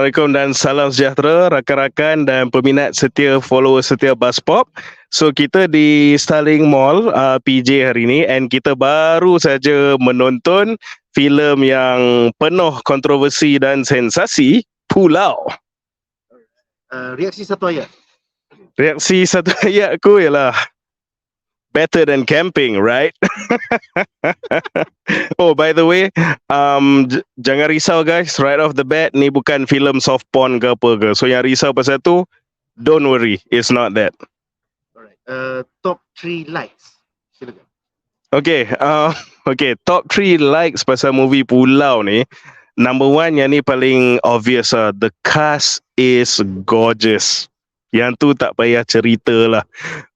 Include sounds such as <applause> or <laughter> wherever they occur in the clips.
Assalamualaikum dan salam sejahtera rakan-rakan dan peminat setia follower setia Buzzpop. So kita di Starling Mall uh, PJ hari ini and kita baru saja menonton filem yang penuh kontroversi dan sensasi Pulau. Uh, reaksi satu ayat. Reaksi satu <laughs> ayat aku ialah better than camping, right? <laughs> oh, by the way, um, j- jangan risau guys. Right off the bat, ni bukan filem soft porn ke apa ke. So yang risau pasal tu, don't worry, it's not that. Alright. Uh, top 3 likes. Silakan. Okay, uh, <laughs> okay. Top 3 likes pasal movie Pulau ni. Number one yang ni paling obvious lah. The cast is gorgeous. Yang tu tak payah cerita lah.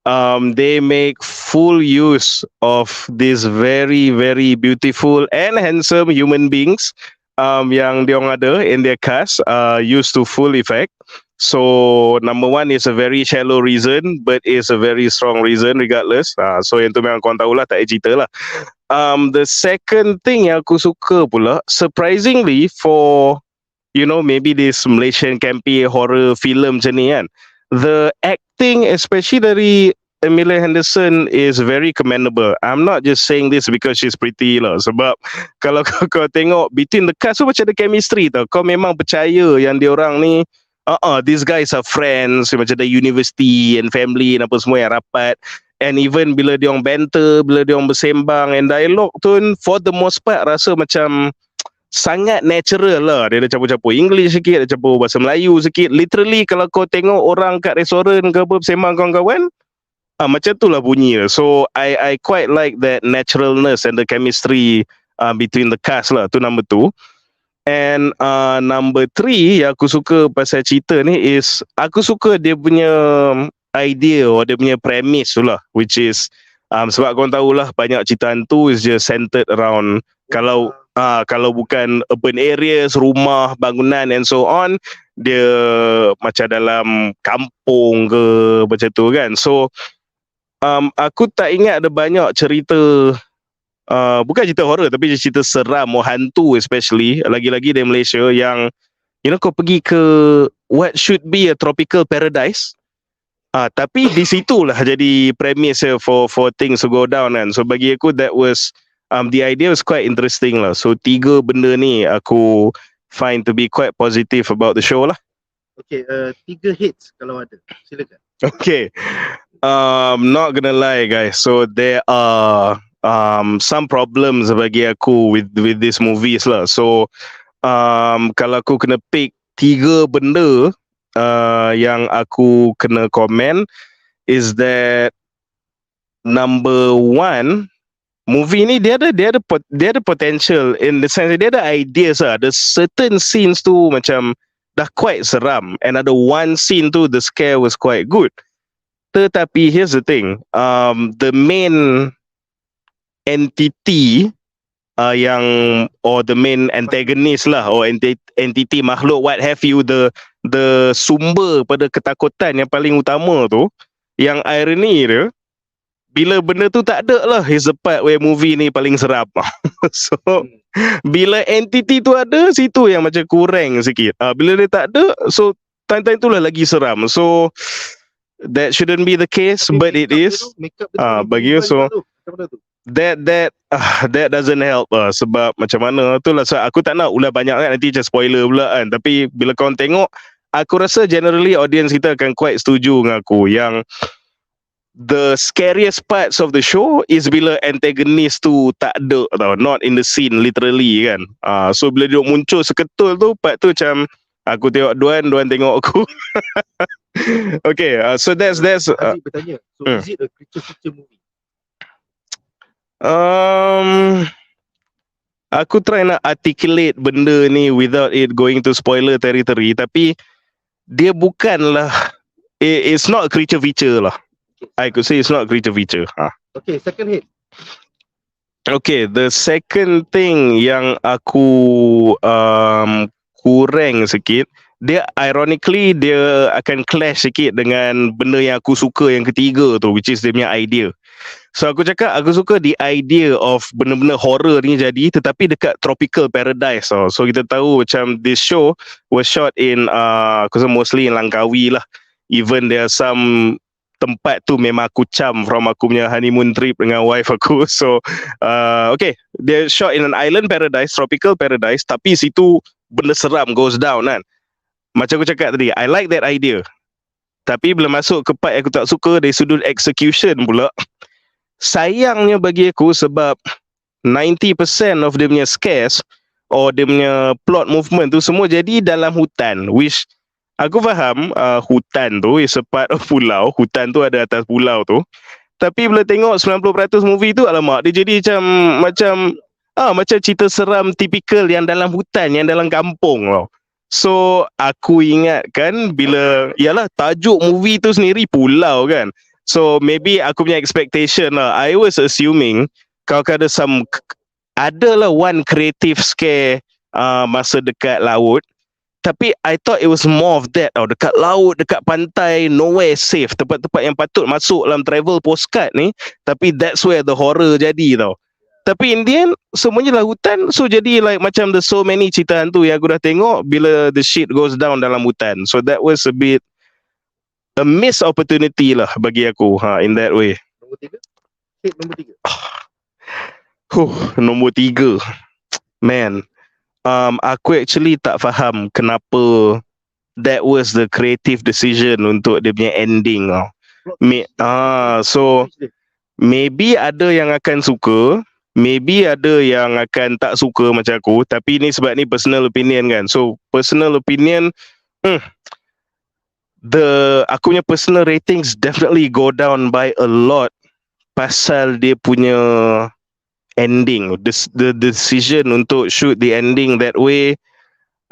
Um, they make full use of these very very beautiful and handsome human beings um, yang diorang ada in their cast uh, used to full effect. So number one is a very shallow reason, but it's a very strong reason regardless. Uh, so yang tu memang korang tahulah tak payah cerita lah. Um, the second thing yang aku suka pula, surprisingly for you know maybe this Malaysian campy horror film macam ni kan, the acting especially dari Emilia Henderson is very commendable. I'm not just saying this because she's pretty lah. Sebab <laughs> kalau <laughs> kau, kau tengok between the cast tu macam ada chemistry tau. Kau memang percaya yang dia orang ni uh-uh, these guys are friends macam ada university and family and apa semua yang rapat and even bila dia orang banter bila dia orang bersembang and dialog tu for the most part rasa macam sangat natural lah dia ada campur-campur. English sikit dia campur bahasa Melayu sikit. Literally kalau kau tengok orang kat restoran ke apa bersembang kawan-kawan ah macam tu lah bunyi dia. so I I quite like that naturalness and the chemistry uh, between the cast lah. Tu number two. And uh, number three yang aku suka pasal cerita ni is aku suka dia punya idea or dia punya premise tu lah which is um, sebab kau tahulah banyak cerita hantu is just centered around kalau uh, kalau bukan urban areas, rumah, bangunan and so on dia macam dalam kampung ke macam tu kan. So um, aku tak ingat ada banyak cerita uh, bukan cerita horror tapi cerita seram or hantu especially lagi-lagi di Malaysia yang you know kau pergi ke what should be a tropical paradise ah tapi di situlah jadi premise for for things to go down kan so bagi aku that was um the idea was quite interesting lah so tiga benda ni aku find to be quite positive about the show lah Okay, uh, tiga hits kalau ada. Silakan. okay um not gonna lie guys so there are um, some problems bagi aku with with this movies lah. So um, kalau aku kena pick tiga benda uh, yang aku kena komen is that number one movie ni dia ada dia ada dia ada potential in the sense dia ada ideas lah. Ada certain scenes tu macam dah quite seram and ada one scene tu the scare was quite good. Tetapi here's the thing, um, the main entity uh, yang or the main antagonist lah or enti- entity makhluk what have you the the sumber pada ketakutan yang paling utama tu yang irony dia bila benda tu tak ada lah. Is the part where movie ni paling seram <laughs> so bila entity tu ada situ yang macam kurang sikit. Uh, bila dia tak ada so time-time tu lah lagi seram. So that shouldn't be the case but it is. Ah, bagi you, so- that that uh, that doesn't help uh, sebab macam mana tu lah. So, aku tak nak ulah banyak kan nanti macam spoiler pula kan. Tapi bila kau tengok aku rasa generally audience kita akan quite setuju dengan aku. Yang the scariest parts of the show is bila antagonist tu tak ada tau not in the scene literally kan uh, so bila dia muncul seketul tu part tu macam aku tengok Duan Duan tengok aku <laughs> okay uh, so that's that's uh, bertanya. So hmm. is it a creature feature movie? Um, aku try nak articulate benda ni without it going to spoiler territory tapi dia bukanlah it, it's not a creature feature lah. I could say it's not a creature feature. Ha. Okay, second hit. Okay, the second thing yang aku um, kurang sikit, dia ironically dia akan clash sikit dengan benda yang aku suka yang ketiga tu which is dia punya idea. So aku cakap aku suka the idea of benda-benda horror ni jadi tetapi dekat tropical paradise tau. So kita tahu macam this show was shot in uh, aku mostly in Langkawi lah. Even there are some tempat tu memang aku cam from aku punya honeymoon trip dengan wife aku. <laughs> So uh, okay, they shot in an island paradise, tropical paradise tapi situ benda seram goes down kan. Macam aku cakap tadi, I like that idea. Tapi bila masuk ke part yang aku tak suka dari sudut execution pula, sayangnya bagi aku sebab 90% of dia punya scares or dia punya plot movement tu semua jadi dalam hutan which aku faham uh, hutan tu is a part of pulau hutan tu ada atas pulau tu tapi bila tengok 90% movie tu alamak dia jadi macam macam ah macam cerita seram tipikal yang dalam hutan yang dalam kampung tau so aku ingat kan bila yalah tajuk movie tu sendiri pulau kan So maybe aku punya expectation lah. I was assuming kau ada some ada lah one creative scare uh, masa dekat laut. Tapi I thought it was more of that tau. Dekat laut, dekat pantai, nowhere safe. Tempat-tempat yang patut masuk dalam travel postcard ni. Tapi that's where the horror jadi tau. Tapi in the end, semuanya lah hutan. So jadi like macam the so many cerita hantu yang aku dah tengok bila the shit goes down dalam hutan. So that was a bit a miss opportunity lah bagi aku ha in that way. Nombor tiga. Hit nombor tiga. <sighs> Huh, nombor tiga. Man, um, aku actually tak faham kenapa that was the creative decision untuk dia punya ending tau. Me, ah, so maybe ada yang akan suka, maybe ada yang akan tak suka macam aku, tapi ni sebab ni personal opinion kan. So personal opinion, hmm, the aku punya personal ratings definitely go down by a lot pasal dia punya ending. The, the decision untuk shoot the ending that way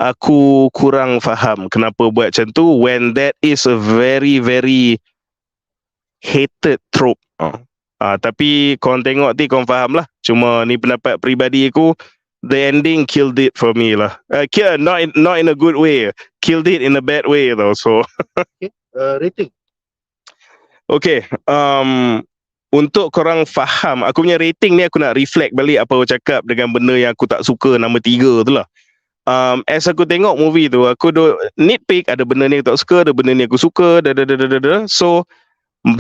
aku kurang faham kenapa buat macam tu when that is a very very hated trope. Uh. Uh, tapi kau tengok ni kau faham lah. Cuma ni pendapat peribadi aku the ending killed it for me lah. Uh, kill, not in, not in a good way. Killed it in a bad way though so. Uh, rating. Okay, um, untuk korang faham, aku punya rating ni aku nak reflect balik apa aku cakap dengan benda yang aku tak suka nama tiga tu lah. Um, as aku tengok movie tu, aku do nitpick, ada benda ni aku tak suka, ada benda ni aku suka, da da da da da. So,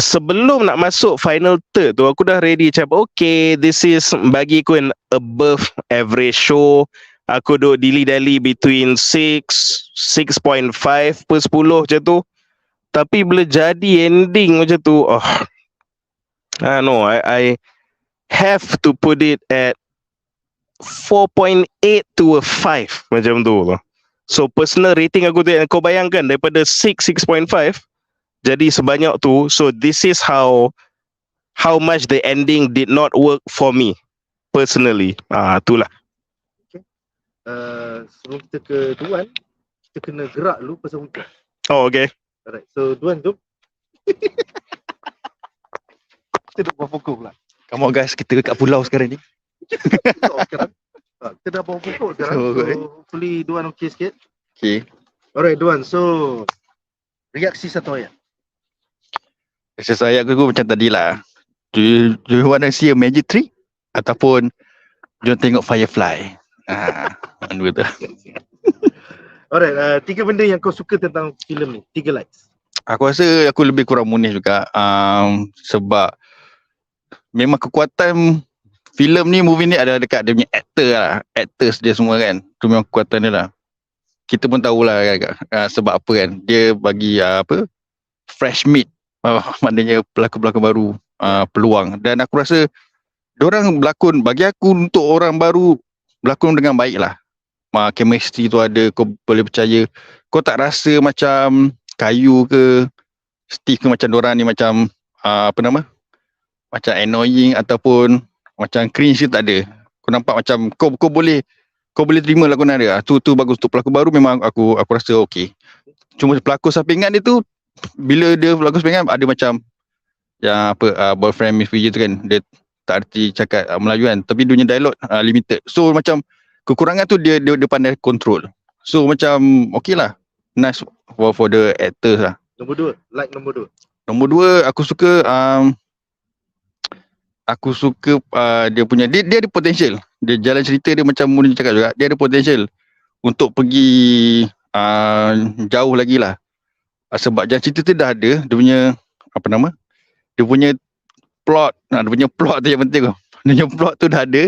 sebelum nak masuk final third tu, aku dah ready macam, okay, this is bagi aku an above average show. Aku duk dilly-dally between 6, 6.5 per 10 macam tu. Tapi bila jadi ending macam tu, oh, I know, I, I have to put it at 4.8 to a 5 macam tu. So personal rating aku tu, kau bayangkan daripada 6, 6.5 jadi sebanyak tu. So this is how how much the ending did not work for me personally. Ah, itulah. Uh, sebelum kita ke Duan, kita kena gerak dulu pasal hujan. Oh, okay. Alright, so Duan jom. <laughs> kita dah pokok pula. Come on guys, kita dekat pulau sekarang ni. Sekarang. Kita dah pokok sekarang. So, So, okay. hopefully Duan okey sikit. Okay. Alright, Duan. So, reaksi satu ayat. Rasa saya aku macam tadi lah. Do you, do you want to see a magic trick? Ataupun jom tengok firefly? Ah, <laughs> dua tu. Alright, uh, tiga benda yang kau suka tentang filem ni. Tiga likes. Aku rasa aku lebih kurang munis juga. Um, sebab memang kekuatan filem ni, movie ni ada dekat dia punya actor lah. Actors dia semua kan. Tu memang kekuatan dia lah. Kita pun tahulah kan, uh, sebab apa kan. Dia bagi uh, apa fresh meat. Uh, <laughs> maknanya pelakon-pelakon baru uh, peluang. Dan aku rasa orang berlakon, bagi aku untuk orang baru berlakon dengan baik lah. Uh, chemistry tu ada, kau boleh percaya. Kau tak rasa macam kayu ke Steve ke macam orang ni macam uh, apa nama macam annoying ataupun macam cringe ke tak ada. Kau nampak macam kau kau boleh kau boleh terima lakonan dia. Ah, tu tu bagus. Untuk pelakon baru memang aku aku rasa okey. Cuma pelakon sampingan dia tu bila dia pelakon sampingan ada macam yang apa uh, boyfriend Miss Vijay tu kan dia tak erti cakap uh, Melayu kan tapi dia punya dialog uh, limited. So macam kekurangan tu dia dia, dia pandai control. So macam okey lah. Nice for, for the actors lah. Nombor dua. Like nombor dua. Nombor dua, aku suka um, aku suka uh, dia punya dia dia ada potential. Dia jalan cerita dia macam Muni cakap juga, dia ada potential untuk pergi uh, jauh lagi lah. Uh, sebab jalan cerita tu dah ada, dia punya apa nama? Dia punya plot, nah, dia punya plot tu yang penting. <laughs> Dia punya plot tu dah ada.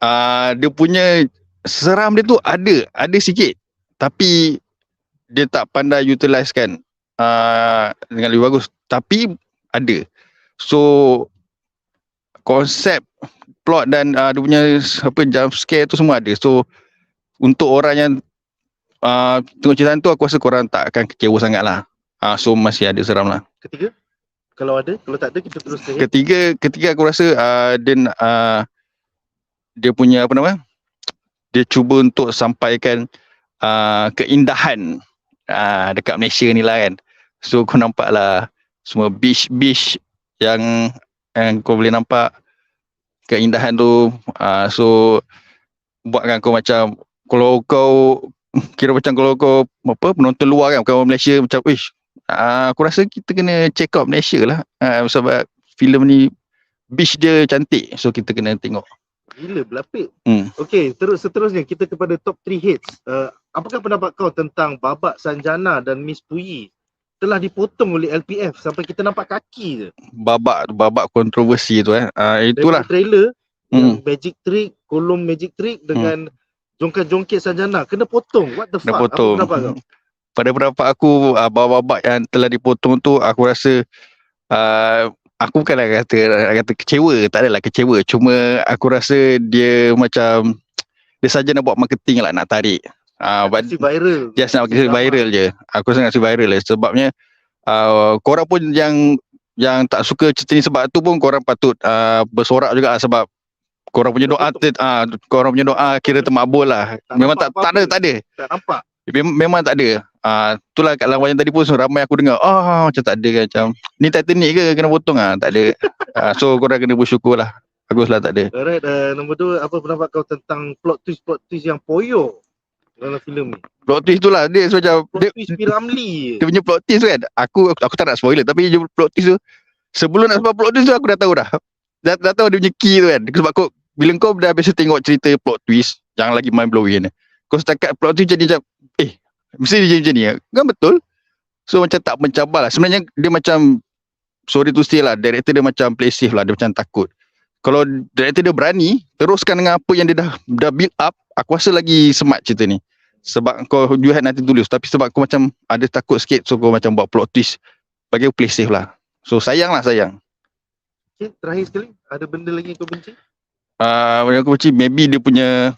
Uh, dia punya seram dia tu ada, ada sikit. Tapi dia tak pandai utilize kan uh, dengan lebih bagus. Tapi ada. So konsep plot dan uh, dia punya apa jump scare tu semua ada. So untuk orang yang uh, tengok cerita tu aku rasa korang tak akan kecewa sangat lah. Uh, so masih ada seram lah. Ketiga? Kalau ada, kalau tak ada kita terus ke Ketiga, ketiga aku rasa uh, dia uh, dia punya apa nama? Dia cuba untuk sampaikan uh, keindahan uh, dekat Malaysia ni lah kan. So kau nampak lah semua beach-beach yang yang kau boleh nampak keindahan tu. Uh, so buatkan kau macam kalau kau kira macam kalau kau apa penonton luar kan bukan orang Malaysia macam ish uh, aku rasa kita kena check out Malaysia lah uh, sebab filem ni beach dia cantik so kita kena tengok Gila berlapik. Hmm. Okey, terus seterusnya kita kepada top 3 hits. Uh, apakah pendapat kau tentang Babak Sanjana dan Miss Puyi telah dipotong oleh LPF sampai kita nampak kaki je. babak babak kontroversi tu eh uh, itulah Dari trailer yang hmm. magic trick, kolom magic trick dengan jongkat-jongkit Sanjana kena potong. What the fuck? Dah potong. Apa pendapat kau? pada pendapat aku uh, babak-babak yang telah dipotong tu aku rasa uh, aku bukan nak kata nak kata kecewa tak adalah kecewa cuma aku rasa dia macam dia saja nak buat marketing lah nak tarik uh, but Si viral. just nak kasi viral je aku rasa nak kasi viral je sebabnya uh, korang pun yang yang tak suka cerita ni sebab tu pun korang patut uh, bersorak juga lah sebab korang punya doa uh, korang punya doa kira termakbul lah Tak memang tak tak ada tak ada Tak nampak. Mem- memang tak ada. Ah uh, itulah kat lawan yang tadi pun so, ramai aku dengar, ah macam tak ada kan macam ni Titanic ke kena potong ah tak ada. uh, so korang kena bersyukur lah. Baguslah tak ada. Alright, uh, nombor dua, apa pendapat kau tentang plot twist plot twist yang poyo dalam filem ni? Plot twist tu lah dia macam Plot dia, twist Piramli. dia punya plot twist kan. Aku aku tak nak spoiler tapi dia plot twist tu sebelum nak sebab plot twist tu aku dah tahu dah. Dah, dah tahu dia punya key tu kan. Sebab kau bila kau dah biasa tengok cerita plot twist yang lagi mind blowing ni. Kau setakat plot twist jadi macam eh mesti dia jadi macam ni. Kan betul? So macam tak mencabar lah. Sebenarnya dia macam sorry to say lah. Director dia macam play safe lah. Dia macam takut. Kalau director dia berani teruskan dengan apa yang dia dah dah build up, aku rasa lagi smart cerita ni. Sebab kau you had nanti tulis tapi sebab kau macam ada takut sikit so kau macam buat plot twist bagi aku play safe lah. So sayang lah sayang. Okay, terakhir sekali, ada benda lagi yang kau benci? Uh, yang aku benci maybe dia punya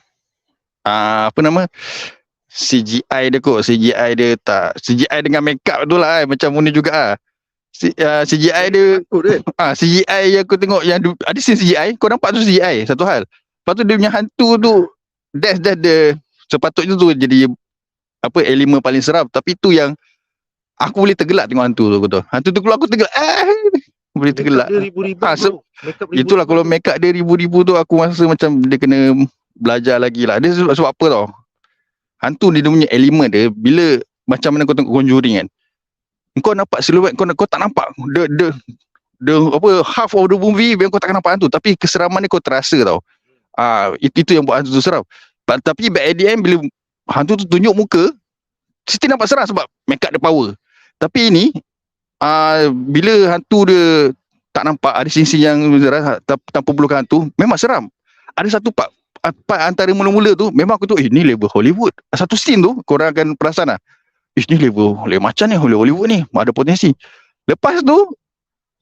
uh, apa nama CGI dia kot CGI dia tak CGI dengan makeup tu lah eh. macam Muni juga ah. C, uh, CGI dia kan? <laughs> ah CGI yang aku tengok yang ada scene CGI kau nampak tu CGI satu hal. Lepas tu dia punya hantu tu that's that the sepatutnya tu jadi apa elemen paling seram tapi tu yang aku boleh tergelak tengok hantu tu betul. Hantu tu keluar aku tergelak. Eh, boleh tergelak. Dia ribu-ribu. Makeup ribu-ribu. Itulah kalau make up dia ribu-ribu tu aku rasa macam dia kena belajar lagi lah. Dia sebab, sebab apa tau? Hantu ni dia punya elemen dia bila macam mana kau tengok Conjuring kan. Kau nampak siluet kau kau tak nampak the the the apa half of the movie memang kau tak nampak hantu tapi keseraman ni kau terasa tau. Ah itu, itu yang buat hantu tu seram. But, tapi at the end bila hantu tu tunjuk muka still nampak seram sebab make up dia power. Tapi ini ah bila hantu dia tak nampak ada sisi yang tanpa, tanpa perlukan hantu memang seram. Ada satu part ah, part antara mula-mula tu memang aku tu eh ni level Hollywood. Satu scene tu korang akan perasan lah eh ni level level macam ni Hollywood ni ada potensi. Lepas tu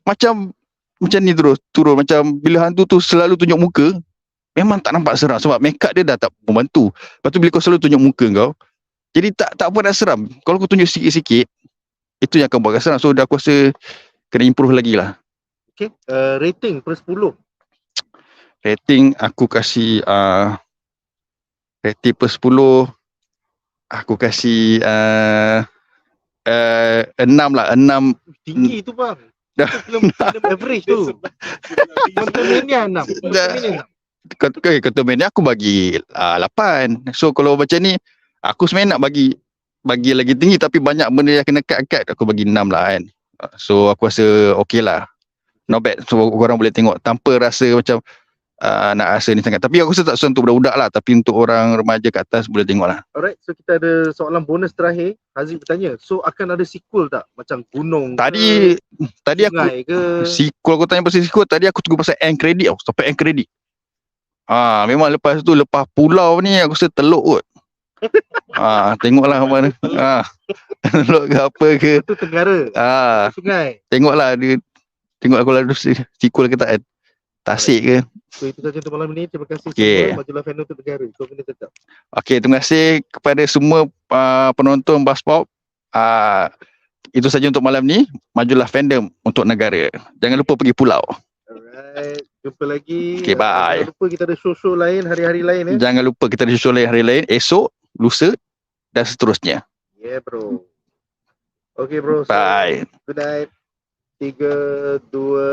macam macam ni terus turun macam bila hantu tu selalu tunjuk muka memang tak nampak seram sebab make up dia dah tak membantu lepas tu bila kau selalu tunjuk muka kau jadi tak tak apa nak seram kalau kau tunjuk sikit-sikit itu yang akan buat seram so dah aku rasa kena improve lagi lah Okay, uh, rating per 10. rating aku kasih uh, rating per 10 aku kasih uh, uh, 6 lah 6 Tinggi tu bang. Dah. <laughs> Film, film average tu. Quantumania 6. Quantumania 6. kata kata ni aku bagi uh, 8 so kalau macam ni aku sebenarnya nak bagi bagi lagi tinggi tapi banyak benda yang kena cut-cut aku bagi 6 lah kan Uh, so aku rasa okey lah not bad so korang boleh tengok tanpa rasa macam uh, nak rasa ni sangat tapi aku rasa tak sesuai untuk budak-budak lah tapi untuk orang remaja kat atas boleh tengok lah Alright, so kita ada soalan bonus terakhir. Haziq bertanya, so akan ada sequel tak? Macam gunung tadi ke, tadi aku ke? sequel aku tanya pasal sequel tadi aku tunggu pasal end credit tau sampai end credit Ah, memang lepas tu lepas pulau ni aku rasa teluk kot. ah, tengoklah mana. Ah. <laughs> teluk ke apa ke. Itu tenggara, Ah, sungai. tengoklah dia tengok aku lalu sequel ke tak kan. Tasik ke. So itu saja untuk malam ni. Terima kasih Okay. semua. Majulah fandom untuk negara. Kau kena tetap. Okey, terima kasih kepada semua uh, penonton Bus Pop. Uh, itu saja untuk malam ni. Majulah fandom untuk negara. Jangan lupa pergi pulau. Alright. Jumpa lagi. Okay, bye. Jangan lupa kita ada show-show lain, hari-hari lain ya. Jangan lupa kita ada show lain hari lain. Esok, lusa dan seterusnya. Yeah bro. Okay bro. So, Bye. Good night. Tiga, dua,